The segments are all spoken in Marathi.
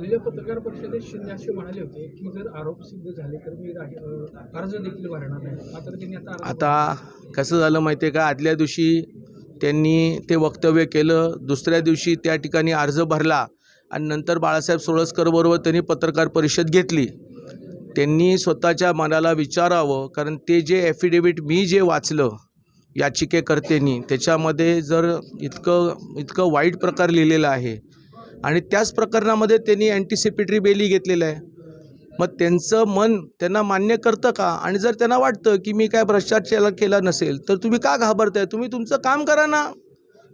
झालेल्या पत्रकार परिषदेत शिंदे असे म्हणाले होते की जर आरोप सिद्ध झाले तर मी अर्ज देखील भरणार नाही. मात्र त्यांनी आता आता कसं झालं माहिती आहे का? आदल्या दिवशी त्यांनी ते वक्तव्य केलं दुसऱ्या दिवशी त्या ठिकाणी अर्ज भरला आणि नंतर बाळासाहेब सोळसकरबरोबर त्यांनी पत्रकार परिषद घेतली. त्यांनी स्वतःच्या मनाला विचारावं कारण ते जे ॲफिडेविट मी जे वाचलं याचिकेकर्त्यांनी त्याच्यामध्ये जर इतकं इतकं वाईट प्रकार लिहिलेला आहे आणि त्याच प्रकरणामध्ये त्यांनी अँटिसिपेटरी बेली घेतलेलं आहे. मग त्यांचं मन त्यांना मान्य करतं का? आणि जर त्यांना वाटतं की मी काय भ्रष्टाचार केला नसेल तर तुम्ही का घाबरताय? तुम्ही तुमचं काम करा ना.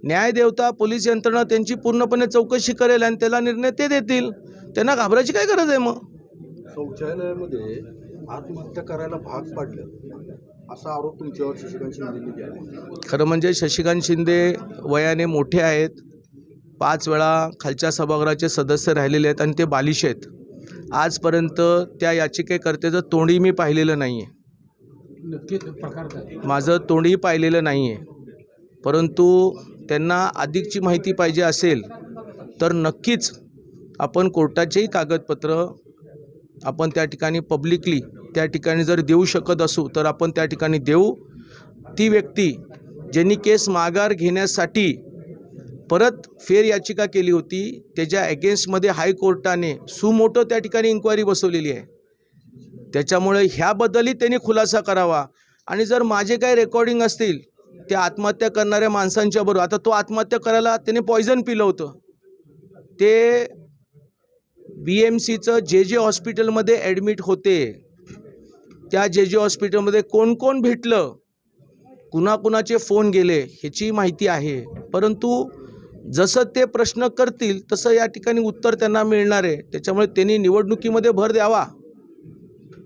न्यायदेवता पोलीस यंत्रणा त्यांची पूर्णपणे चौकशी करेल आणि त्याला निर्णय ते देतील. त्यांना घाबरायची काय गरज आहे मग? शौचालयामध्ये आत्महत्या करायला भाग पाडलं. असा आरोप तुमच्यावर शशिकांत केला. खरं म्हणजे शशिकांत शिंदे वयाने मोठे आहेत. पाच वेळा खालच्या सभागृहाचे सदस्य राहिलेले आहेत आणि ते बालिश आहेत. आजपर्यंत त्या याचिकेकर्त्याचं तोंडही मी पाहिलेलं नाही आहे माझं तोंडही पाहिलेलं नाही आहे परंतु त्यांना अधिकची माहिती पाहिजे असेल तर नक्कीच आपण कोर्टाचेही कागदपत्र आपण त्या ठिकाणी पब्लिकली त्या ठिकाणी जर देऊ शकत असू तर आपण त्या ठिकाणी देऊ. ती व्यक्ती ज्यांनी केस माघार घेण्यासाठी परत फेर याचिका केली होती. त्याच्या अगेन्स्टमध्ये हायकोर्टाने सुमोटो त्या ठिकाणी इन्क्वायरी बसवलेली आहे. त्याच्यामुळे ह्याबद्दलही त्यांनी खुलासा करावा. आणि जर माझे काही रेकॉर्डिंग असतील त्या आत्महत्या करणाऱ्या माणसांच्या बरोबर आता तो आत्महत्या करायला त्याने पॉयझन पिलं होतं. ते बी एम सीचं जे जे हॉस्पिटलमध्ये ॲडमिट होते. त्या जे जे हॉस्पिटलमध्ये कोण कोण भेटलं? कुणाकुणाचे फोन गेले ह्याची माहिती आहे. परंतु जसं ते प्रश्न करतील तसं या ठिकाणी उत्तर त्यांना मिळणार आहे. त्याच्यामुळे त्यांनी निवडणुकीमध्ये भर द्यावा.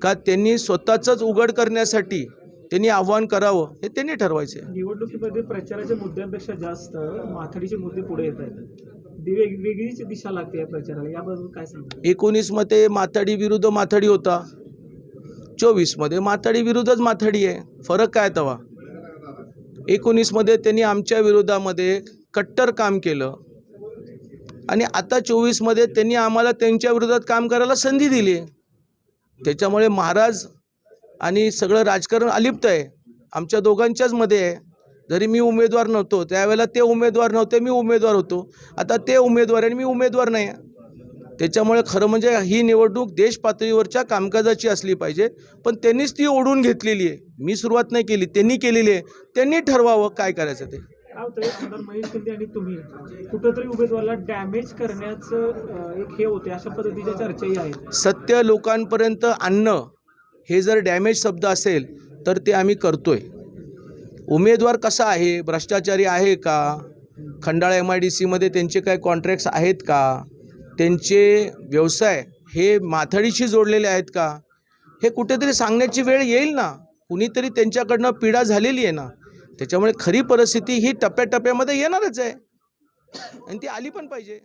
का त्यांनी स्वतःचंच उघड करण्यासाठी त्यांनी आव्हान करावं हे त्यांनी ठरवायचे निवडणुकीमध्ये प्रचाराच्या मुद्द्यांपेक्षा जास्त माथाडीचे मुद्दे पुढे येत आहेत. दिशा लागते या प्रचाराला. याबद्दल काय सांगता एकोणीसमध्ये माथाडी विरुद्ध माथाडी होता. चोवीसमध्ये माथाडी विरुद्धच माथाडी आहे. फरक काय तवा? एकोणीसमध्ये त्यांनी आमच्या विरोधामध्ये कट्टर काम केलं. आणि आता चोवीसमध्ये त्यांनी आम्हाला त्यांच्या विरोधात काम करायला संधी दिली. त्याच्यामुळे महाराज आणि सगळं राजकारण अलिप्त आहे. आमच्या दोघांच्याच मध्ये आहे. जरी मी उमेदवार नव्हतो त्यावेळेला ते उमेदवार नव्हते मी उमेदवार होतो. आता ते उमेदवार आहे आणि मी उमेदवार नाही त्याच्यामुळे खरं म्हणजे ही निवडणूक देश पातळीवरच्या कामकाजाची असली पाहिजे. पण त्यांनीच ती ओढून घेतलेली आहे. मी सुरुवात नाही केली त्यांनी केलेली आहे. त्यांनी ठरवावं काय करायचं ते. काय होतं आमदार महेश शिंदे आणि तुम्ही. कुठंतरी उमेदवाराला डॅमेज करण्याचं एक हे होते अशा पद्धतीच्या चर्चाही आहेत. सत्य लोकांपर्यंत आणणं हे जर डॅमेज शब्द असेल तर ते आम्ही करतोय. उमेदवार कसा आहे? भ्रष्टाचारी आहे का? खंडाळा एम आय डी सीमध्ये त्यांचे काय कॉन्ट्रॅक्ट्स आहेत का? त्यांचे व्यवसाय हे माथडीशी जोडलेले आहेत का? हे कुठेतरी सांगण्याची वेळ येईल ना? कुणीतरी त्यांच्याकडनं पीडा झालेली आहे ना? त्याच्यामुळे खरी परिस्थिती ही टप्प्याटप्प्यामध्ये येणारच आहे. आणि ती आली पण पाहिजे.